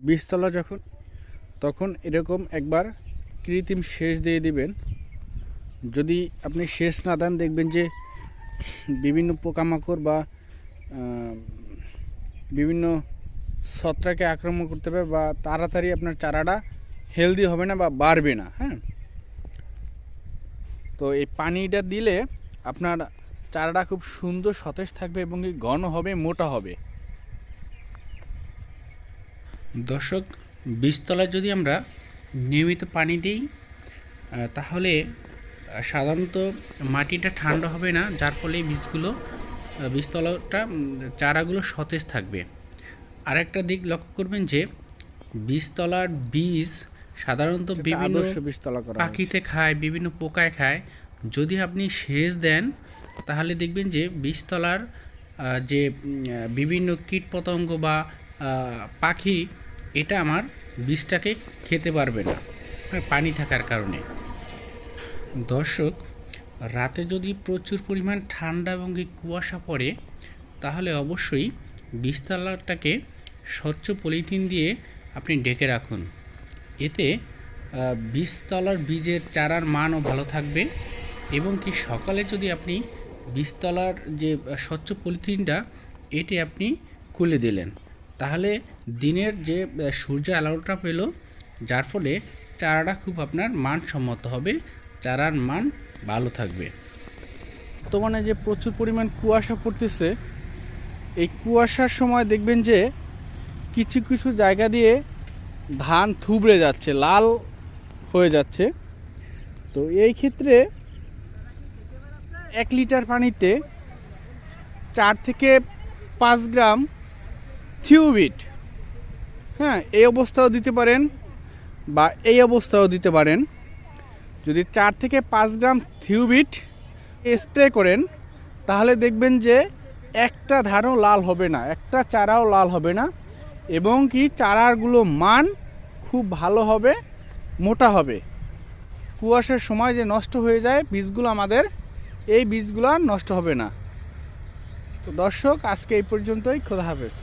বীজতলা যখন, তখন এরকম একবার কৃত্রিম সেচ দিয়ে দিবেন। যদি আপনি সেচ না দেন, দেখবেন যে বিভিন্ন পোকামাকড় বা বিভিন্ন ছত্রাকে আক্রমণ করতে পারে বা তাড়াতাড়ি আপনার চারাটা হেলদি হবে না বা বাড়বে না হ্যাঁ? তো এই পানিটা দিলে আপনার চারাটা খুব সুন্দর সতেজ থাকবে এবং ঘন হবে, মোটা হবে। দর্শক বীজতলায় যদি আমরা নিয়মিত পানি দিই তাহলে সাধারণত মাটিটা ঠান্ডা হবে না যার ফলে বীজগুলো বীজতলাটা চারাগুলো সতেজ থাকবে। আরেকটা দিক লক্ষ্য করবেন যে বীজতলার বীজ সাধারণত বিভিন্ন পাখিতে খায় বিভিন্ন পোকায় খায়। যদি আপনি সেচ দেন তাহলে দেখবেন যে বীজতলার যে বিভিন্ন কীটপতঙ্গ বা পাখি এটা আমার বীজটাকে খেতে পারবে না। হ্যাঁ, পানি থাকার কারণে। দর্শক রাতে যদি প্রচুর পরিমাণ ঠান্ডা এবং কুয়াশা পড়ে তাহলে অবশ্যই বীজতলাটাকে স্বচ্ছ পলিথিন দিয়ে আপনি ডেকে রাখুন। এতে বীজতলার বীজের চারার মানও ভালো থাকবে এবং কি সকালে যদি আপনি বীজতলার যে স্বচ্ছ পলিথিনটা এটি আপনি খুলে দিলেন। তাহলে দিনের যে সূর্য আলোটা পেল, যার ফলে চারাটা খুব আপনার মানসম্মত হবে, চারার মান ভালো থাকবে। বর্তমানে যে প্রচুর পরিমাণ কুয়াশা পড়তেছে, এই কুয়াশার সময় দেখবেন যে কিছু কিছু জায়গা দিয়ে ধান থুবড়ে যাচ্ছে, লাল হয়ে যাচ্ছে। তো এই ক্ষেত্রে এক লিটার পানিতে চার থেকে পাঁচ গ্রাম থিউবিট হ্যাঁ এই অবস্থাও দিতে পারেন বা এই অবস্থাও দিতে পারেন। যদি চার থেকে পাঁচ গ্রাম থিউবিট স্প্রে করেন, তাহলে দেখবেন যে একটা ধানও লাল হবে না, একটা চারাও লাল হবে না এবং কি চারাগুলো মান খুব ভালো হবে, মোটা হবে। কুয়াশার সময় যে নষ্ট হয়ে যায়, বীজগুলো আমাদের, এই বীজগুলো নষ্ট হবে না। তো দর্শক, আজকে এই পর্যন্তই। খোদা হাফেজ।